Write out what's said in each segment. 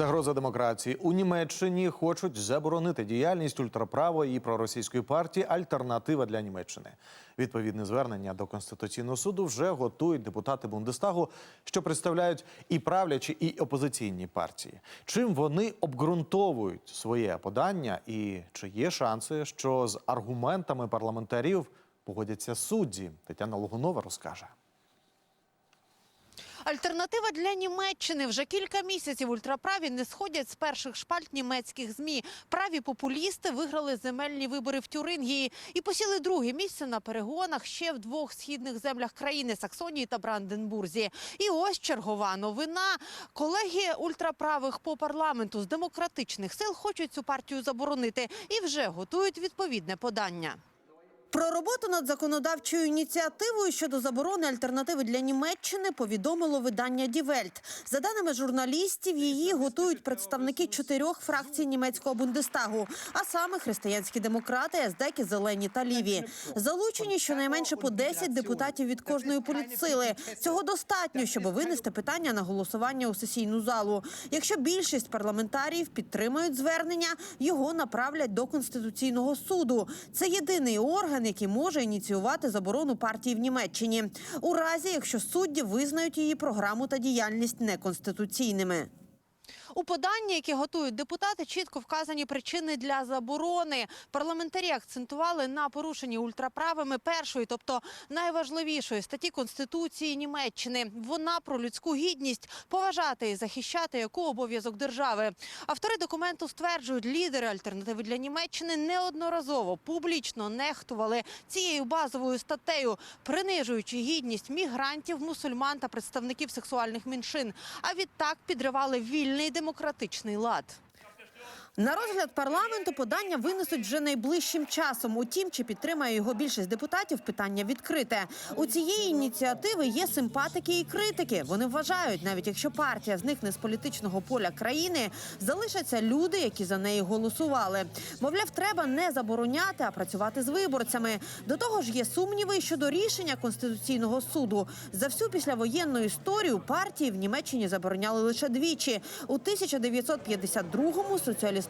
Загроза демократії у Німеччині хочуть заборонити діяльність ультраправої і проросійської партії Альтернатива для Німеччини. Відповідне звернення до конституційного суду вже готують депутати Бундестагу, що представляють і правлячі, і опозиційні партії. Чим вони обґрунтовують своє подання, і чи є шанси, що з аргументами парламентарів погодяться судді? Тетяна Логунова розкаже. Альтернатива для Німеччини вже кілька місяців ультраправі не сходять з перших шпальт німецьких змі. Праві популісти виграли земельні вибори в Тюрингії і посіли друге місце на перегонах ще в двох східних землях країни Саксонії та Бранденбурзі. І ось чергова новина. Колеги ультраправих по парламенту з демократичних сил хочуть цю партію заборонити і вже готують відповідне подання. Про роботу над законодавчою ініціативою щодо заборони альтернативи для Німеччини повідомило видання Дівельт. За даними журналістів, її готують представники чотирьох фракцій німецького бундестагу, а саме християнські демократи, ездеки, зелені та ліві. Залучені щонайменше по 10 депутатів від кожної політсили. Цього достатньо, щоб винести питання на голосування у сесійну залу. Якщо більшість парламентарів підтримують звернення, його направлять до конституційного суду. Це єдиний орган, який може ініціювати заборону партії в Німеччині, у разі якщо судді визнають її програму та діяльність неконституційними. У поданні, які готують депутати, чітко вказані причини для заборони. Парламентарі акцентували на порушенні ультраправими першої, тобто найважливішої статті Конституції Німеччини. Вона про людську гідність поважати і захищати яку обов'язок держави. Автори документу стверджують, лідери альтернативи для Німеччини неодноразово публічно нехтували цією базовою статтею, принижуючи гідність мігрантів, мусульман та представників сексуальних меншин. А відтак підривали вільний демократичний лад. На розгляд парламенту подання винесуть вже найближчим часом. Утім, чи підтримає його більшість депутатів, питання відкрите. У цієї ініціативи є симпатики і критики. Вони вважають, навіть якщо партія зникне з політичного поля країни, залишаться люди, які за неї голосували. Мовляв, треба не забороняти, а працювати з виборцями. До того ж, є сумніви щодо рішення конституційного суду. За всю післявоєнну історію партії в Німеччині забороняли лише двічі у 1952-му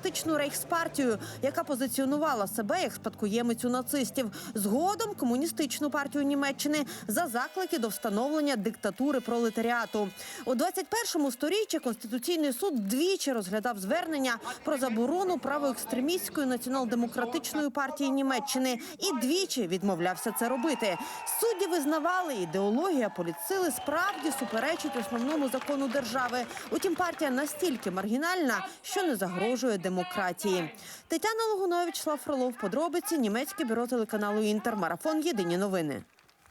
соціалістичну рейхспартію, яка позиціонувала себе як спадкоємицю нацистів. Згодом комуністичну партію Німеччини за заклики до встановлення диктатури пролетаріату. У 21-му сторіччі конституційний суд двічі розглядав звернення про заборону правоекстремістської націонал-демократичної партії Німеччини і двічі відмовлявся це робити. Судді визнавали, ідеологія політсили справді суперечить основному закону держави. Утім, партія настільки маргінальна, що не загрожує демократії. Тетяна Логунович, Фролов, подробиці, німецьке бюро телеканалу Інтер, марафон. Єдині новини.